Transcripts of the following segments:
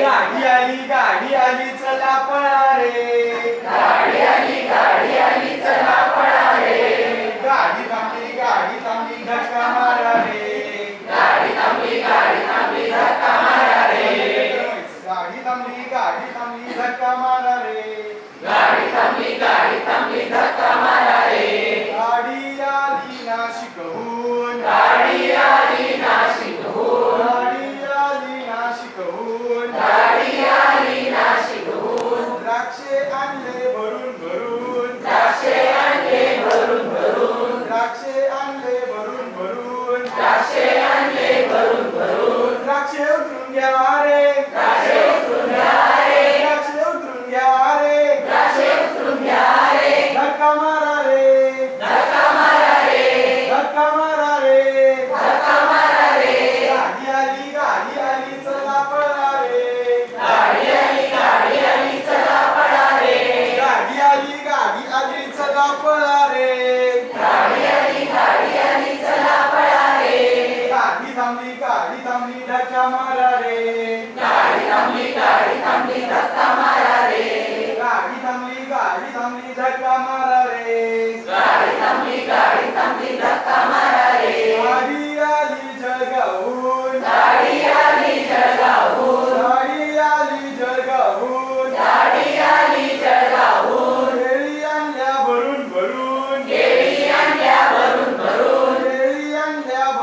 गाडी आली गाडी आली चला पळा रे. よ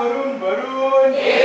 varun varun yeah.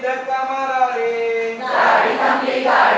di desta marare. Dari tamliga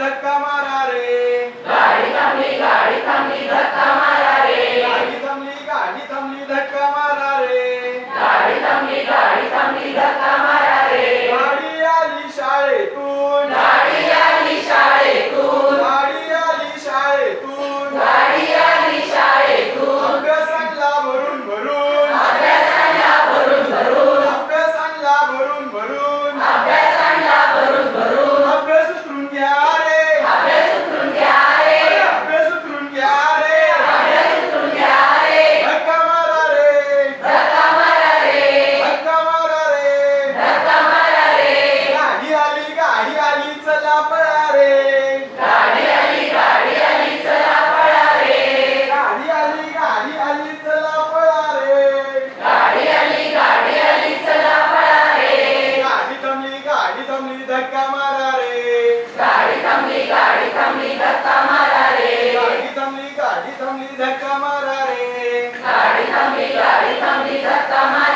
தக்கமாறாரே. காடி தம்பி காடி தம்பி தக்கா थांबली गाडी थांबली धक्का मारा रे गाडी थांबली गाडी थांबली धक्का मारा